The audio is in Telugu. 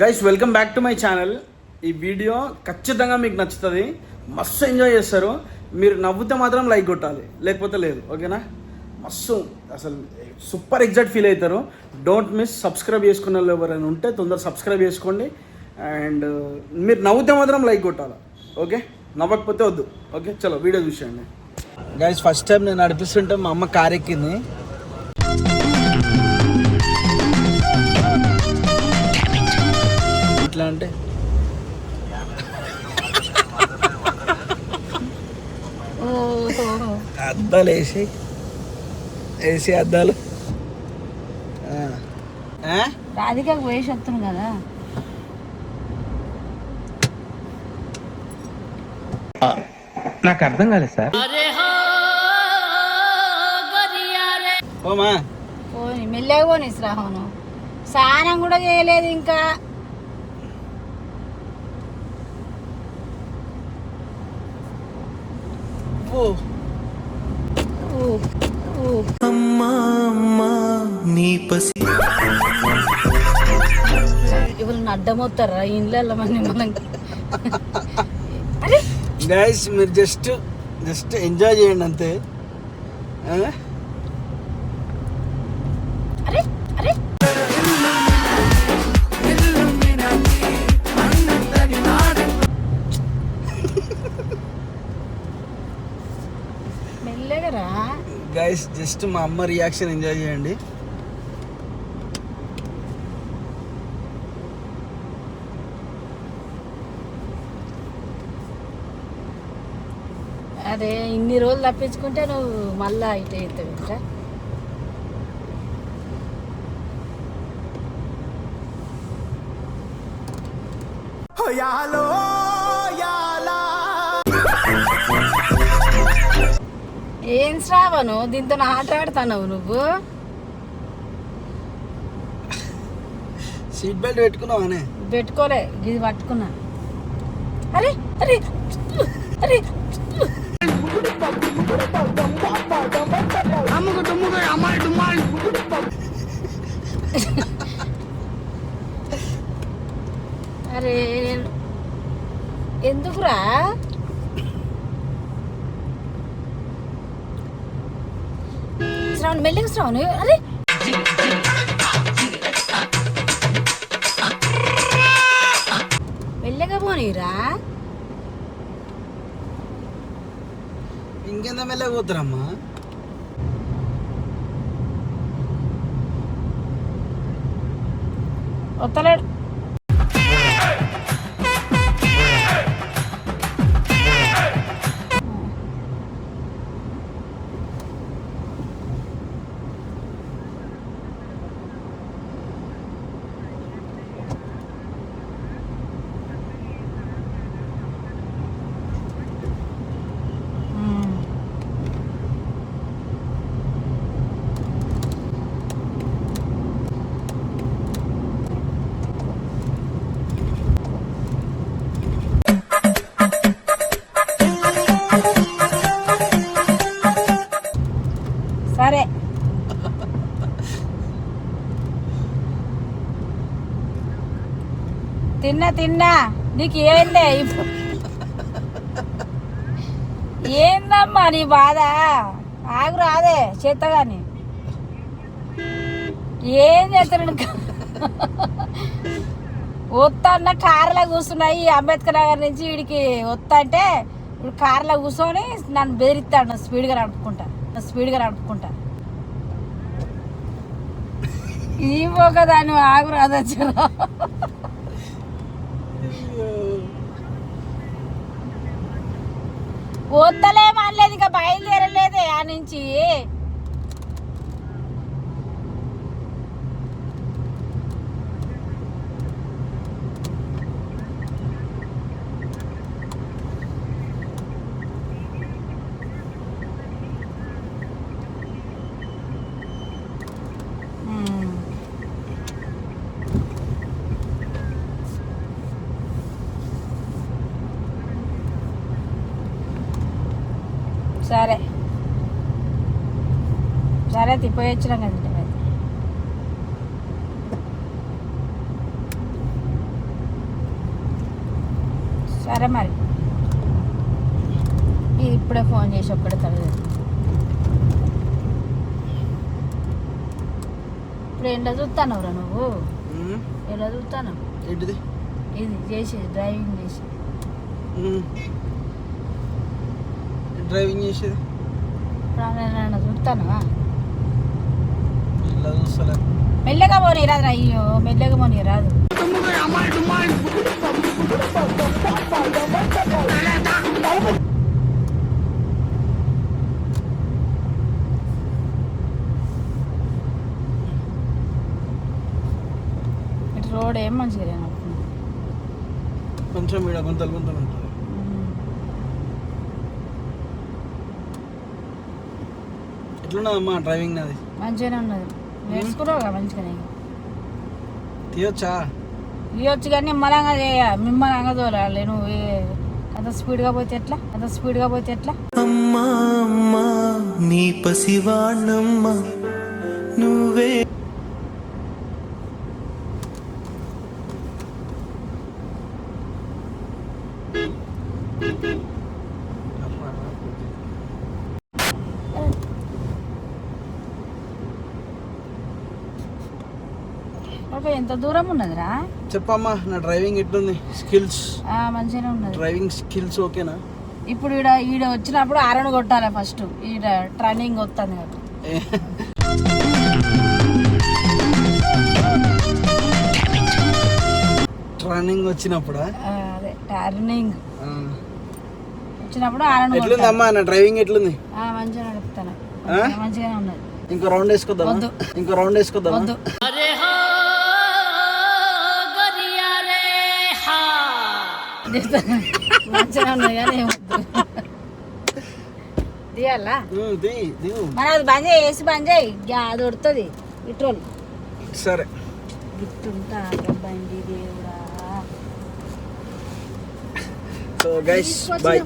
Guys welcome back to my channel ఈ వీడియో ఖచ్చితంగా మీకు నచ్చుతుంది. మస్తు ఎంజాయ్ చేస్తారు. మీరు నవ్వుతే మాత్రం లైక్ కొట్టాలి. లేకపోతే లేదు. ఓకేనా మస్తు అసలు సూపర్ ఎగ్జాక్ట్ ఫీల్ అవుతారు. డోంట్ మిస్ సబ్స్క్రైబ్ చేసుకున్న వాళ్ళు ఎవరైనా ఉంటే తొందర సబ్స్క్రైబ్ చేసుకోండి. అండ్ uh, మీరు నవ్వుతే మాత్రం లైక్ కొట్టాలి. ఓకే నవ్వకపోతే వద్దు. ఓకే చలో వీడియో చూసేయండి. గైస్ ఫస్ట్ టైం నేను నడిపిస్తుంటే మా అమ్మ కార్ అద్దాలు వేసి వేసి అద్దాలు? రాధికకు పోయేసి వస్తున్నాను కదా. నాకు అర్థం కాలేదు సార్. ఓమా పోని మెల్లగా పోనీ శ్రావణం. స్నానం కూడా చేయలేదు ఇంకా. ఓ ఇవాళ అడ్డమవుతారా? మన మనం గైస్ మీరు జస్ట్ జస్ట్ ఎంజాయ్ చేయండి అంతే? అరే! అరే! గైస్ జస్ట్ మా అమ్మ రియాక్షన్ ఎంజాయ్ చేయండి. అదే ఇన్ని రోజులు తప్పించుకుంటే నువ్వు మళ్ళా ఇటే అవుతావు ఇంకా ఏం శ్రావను దీంతో ఆట ఆడుతున్నావు నువ్వు? సీట్ బెల్ట్ పెట్టుకున్నావానే పెట్టుకోలే ఇది పట్టుకున్నా. అరే అరే అరే. అరే ఎందుకురా? శ్రావణ్ మెల్లిగా శ్రావణ్ అరే! మెల్లగా పోనీరా. ఇంకెంత మెల్లగా పోతారమ్మా? వస్తలేడు. తిన్నా తిన్నా. నీకు ఏందే? ఏందమ్మా నీ బాధ? ఆగు రాదే చేతగాని ఏం చేస్తాడు వస్తా అన్న కార్లో కూర్చున్నాయి అంబేద్కర్ నగర్ నుంచి వీడికి వస్తా అంటే ఇప్పుడు కార్లో కూర్చొని నన్ను బెదిరిస్తాడు నా స్పీడ్గా నడుపుకుంటా. నా స్పీడ్గా నడుపుకుంటా. ఈ పోక దాన్ని ఆగురాదా రాదచ్చరా వద్దలేమనలేదు ఇంకా బయలుదేరలేదే ఆ నుంచి. సరే. సరే తిప్పోయి వచ్చినాం కదా సరే మరి. ఇది ఇప్పుడే ఫోన్ చేసి ఒక్కడే తడదు ఇప్పుడు ఎండ చూస్తానవురా నువ్వు? ఎలా చూస్తాను ఇది చేసి డ్రైవింగ్ చేసి. డ్రైవింగ్ చేసేది? చూస్తాను మెల్లగా పోనీ రాదు అయ్యో మెల్లగా పోనీ రాదు. రోడ్ ఏం మంచిగా కొంచెం ఈడ గుంతలు గుంతలు ఉంటుంది ఎట్లున్నదమ్మా డ్రైవింగ్ నాది? మంచిగానే ఉన్నది. నేర్చుకున్నావుగా మంచిగానే. తీయొచ్చా? ఇవ్వచ్చు కానీ నిమ్మలంగా చేయ మిమ్మలంగా తోలాలి. నువ్వు అంత స్పీడ్గా పోతే ఎట్లా? అంత స్పీడ్గా పోతే ఎట్లా? అమ్మా అమ్మా నీ పసివాణమ్మ నువ్వే ఓకే ఎంత దూరం ఉన్నదిరా? చెప్పమ్మా నా డ్రైవింగ్ ఎట్లుంది? స్కిల్స్ ఆ, మంచిగానే ఉన్నది. డ్రైవింగ్ స్కిల్స్ ఓకేనా? ఇప్పుడు ఈడ ఈడ వచ్చినప్పుడు అరను కొట్టాలి ఫస్ట్ ఈడ ట్రైనింగ్ వస్తుంది ట్రైనింగ్ వచ్చినప్పుడా? అదే టర్నింగ్. వచ్చినప్పుడు అరను కొట్టాలి ఎట్లుందమ్మా నా డ్రైవింగ్ ఎట్లుంది? ఆ, మంచిగా నడుపుతాను? మంచిగానే ఉన్నది. ఇంకో రౌండ్ వద్దు. ఇంకో రౌండ్ వేసుకొద్దామా? మంచిగా ఉన్నది కానీ తీయాలా మరి అది బంద్ చేయి వేసి బంద్ చేయి. అది ఉడుతుంది. పెట్రోల్. సరే. గిట్టుంటా బండి దేవుడా. So guys bye